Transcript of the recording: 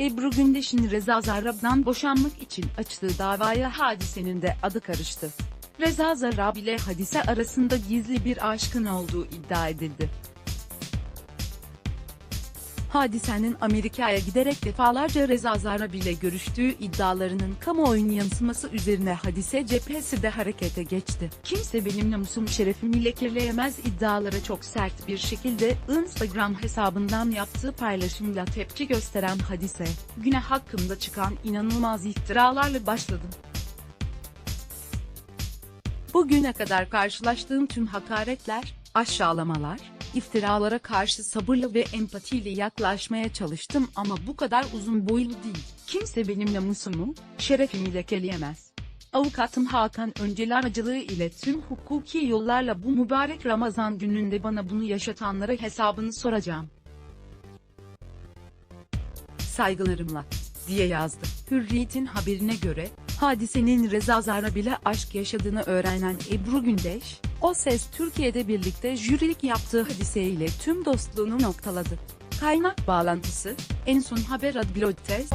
Ebru Gündeş'in Reza Zarrab'dan boşanmak için açtığı davaya hadisenin de adı karıştı. Reza Zarrab ile hadise arasında gizli bir aşkın olduğu iddia edildi. Hadisenin Amerika'ya giderek defalarca Reza Zarrab ile görüştüğü iddialarının kamuoyuna yansıması üzerine hadise cephesi de harekete geçti. Kimse benim namusum şerefimi lekirleyemez iddialara çok sert bir şekilde Instagram hesabından yaptığı paylaşımla tepki gösteren hadise, güne hakkında çıkan inanılmaz iftiralarla başladı. Bugüne kadar karşılaştığım tüm hakaretler, aşağılamalar, iftiralara karşı sabırla ve empatiyle yaklaşmaya çalıştım ama bu kadar uzun boylu değil. Kimse benim namusumu, şerefimi lekeleyemez. Avukatım Hakan Öncel aracılığı ile tüm hukuki yollarla bu mübarek Ramazan gününde bana bunu yaşatanlara hesabını soracağım. Saygılarımla, diye yazdı. Hürriyet'in haberine göre, hadisenin Reza Zarrab ile aşk yaşadığını öğrenen Ebru Gündeş, o ses Türkiye'de birlikte jürilik yaptığı hadiseyle tüm dostluğunu noktaladı. Kaynak bağlantısı, en son haber Adblog test.